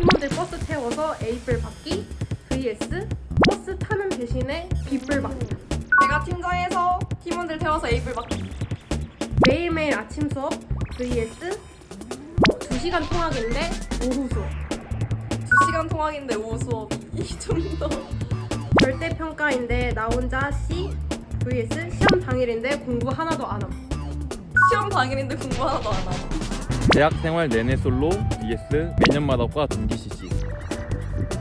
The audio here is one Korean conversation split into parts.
팀원들 버스 태워서 A뿔 받기 vs 버스 타는 대신에 B뿔 받기 내가 팀장해서 팀원들 태워서 에이블 받기. 매일매일 아침 수업 vs 어, 2시간 통학인데 오후 수업 2시간 통학인데 오후 수업 이 좀 더. 절대 평가인데 나 혼자 C vs 시험 당일인데 공부 하나도 안 함. 시험 당일인데 공부 하나도 안 하고. 대학 생활 내내 솔로 vs 매년마다 과 동기 CC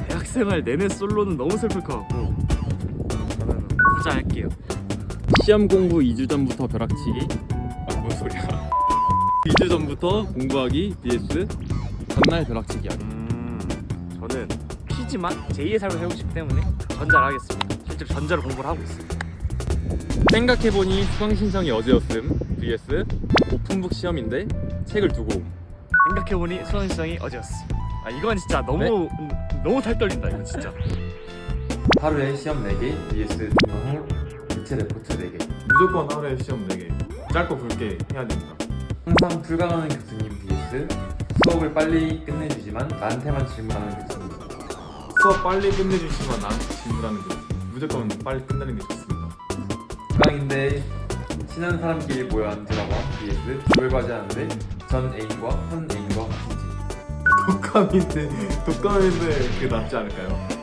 대학생활 내내 솔로는 너무 슬플 것 같고 저는 후자 할게요. 시험 공부 2주 전부터 벼락치기 아뭔 소리야 2주 전부터 공부하기 vs 전날 벼락치기 하기 음, 저는 P지만 제2의 삶을 살고 싶기 때문에 전자를 하겠습니다. 실제로 전자로 공부를 하고 있어요. 생각해보니 수강 신청이 어제였음 vs 오픈북 시험인데 책을 두고 옴. 생각해보니 수강신청이 어제였어. 아 이건 진짜 너무 음, 너무 탈 떨린다 이거 진짜. 하루에 시험 4개 vs 중간 후 기체 레포트 4개. 무조건 하루에 시험 4개. 짧고 굵게 해야 됩니다. 항상 불가능한 교수님 vs 수업을 빨리 끝내주지만 나한테만 질문하는 교수님. 수업 빨리 끝내주시면 나한테 질문하는 거 무조건 빨리 끝내는 게 좋습니다. 수강인데 친한 사람끼리 모여 앉으라고 함 vs 조별과제 하는데 전 애인과 현 애인과 집 독감인데 독감인데 그게 낫지 않을까요?